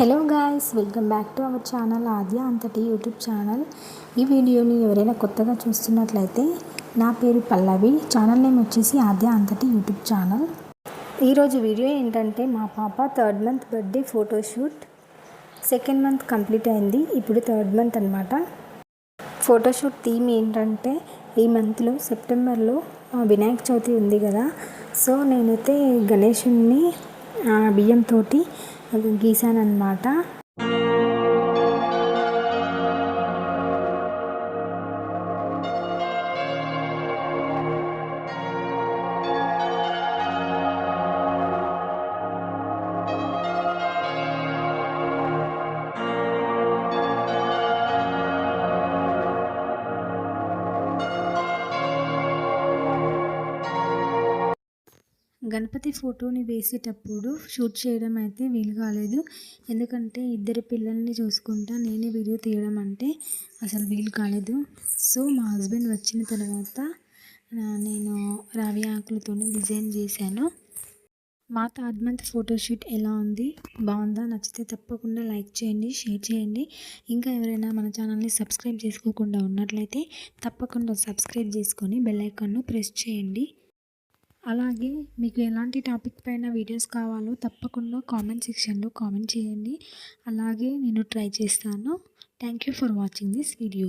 Welcome back to our channel Aadya అంతటి YouTube channel ఈ వీడియోని ఎవరైనా కొత్తగా చూస్తున్నట్లయితే నా పేరు పల్లవి. ఛానల్ నేమ్ వచ్చేసి ఆద్య అంతటి యూట్యూబ్ ఛానల్ ఈరోజు వీడియో ఏంటంటే మా పాప third month birthday photoshoot second month complete అయింది ఇప్పుడు థర్డ్ మంత్ అనమాట ఫోటోషూట్ థీమ్ ఏంటంటే ఈ మంత్లో సెప్టెంబర్లో వినాయక చవితి ఉంది కదా. సో నేనైతే గణేషుని బియ్యంతో గీసాను గణపతి ఫోటోని వేసేటప్పుడు షూట్ చేయడం అయితే వీలు కాలేదు. ఎందుకంటే ఇద్దరు పిల్లల్ని చూసుకుంటా నేనే వీడియో తీయడం అంటే అసలు వీలు కాలేదు. సో మా హస్బెండ్ వచ్చిన తర్వాత నేను రావి ఆకులతో డిజైన్ చేశాను. మా థర్డ్ మంత్ ఫోటోషూట్ ఎలా ఉంది? బాగుందా? నచ్చితే తప్పకుండా లైక్ చేయండి షేర్ చేయండి. ఇంకా ఎవరైనా మన ఛానల్ని సబ్స్క్రైబ్ చేసుకోకుండా ఉన్నట్లయితే తప్పకుండా సబ్స్క్రైబ్ చేసుకొని బెల్ ఐకాన్ను ప్రెస్ చేయండి. అలాగే మీకు ఎలాంటి టాపిక్ పైన వీడియోస్ కావాలో తప్పకుండా కామెంట్ సెక్షన్లో కామెంట్ చేయండి. అలాగే నేను ట్రై చేస్తాను. Thank you for watching this video.